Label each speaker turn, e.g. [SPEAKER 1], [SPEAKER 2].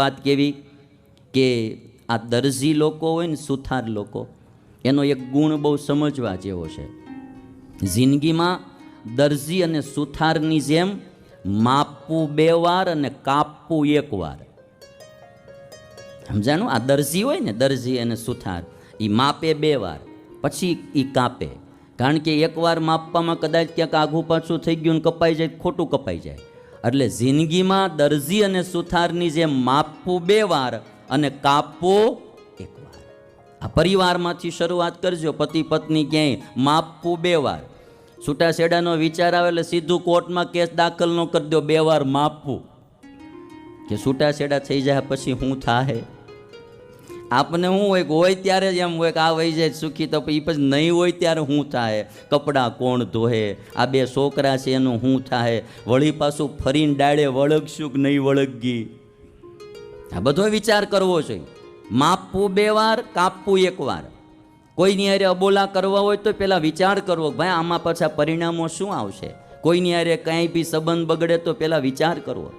[SPEAKER 1] વાત કેવી કે આ દરજી લોકો હોય ને સુથાર લોકો, એનો એક ગુણ બહુ સમજવા જેવો છે. જિંદગીમાં દરજી અને સુથારની જેમ માપવું બે વાર અને કાપવું એક વાર. સમજાણું? આ દરજી હોય ને, દરજી અને સુથાર એ માપે બે વાર, પછી એ કાપે. કારણ કે એકવાર માપવામાં કદાચ ક્યાંક આઘું પાછું થઈ ગયું ને કપાઈ જાય, ખોટું કપાઈ જાય. એટલે જિંદગીમાં દરજી અને સુથારની જે માપવું બે વાર અને કાપવું એક વાર. આ પરિવારમાંથી શરૂઆત કરજો, પતિ પત્ની ક્યાંય માપવું બે વાર. છૂટાછેડાનો વિચાર આવે એટલે સીધું કોર્ટમાં કેસ દાખલ ન કરી દો, બે વાર માપવું. કે છૂટાછેડા થઈ જાય પછી હું થાય આપને શું હોય કે હોય ત્યારે જ એમ હોય કે આ વહી જાય સુખી, તો એ પછી નહીં હોય ત્યારે શું થાય? કપડાં કોણ ધોહે? આ બે છોકરા છે, એનું શું થાય? વળી પાછું ફરીને ડાળે વળગશું કે નહીં વળગી? આ બધો વિચાર કરવો જોઈએ માપવું બે વાર, કાપવું એક વાર. કોઈની હારે અબોલા કરવા હોય તો પહેલાં વિચાર કરવો ભાઈ આમાં પાછા પરિણામો શું આવશે? કોઈની હારે કાંઈ બી સંબંધ બગડે તો પહેલાં વિચાર કરવો.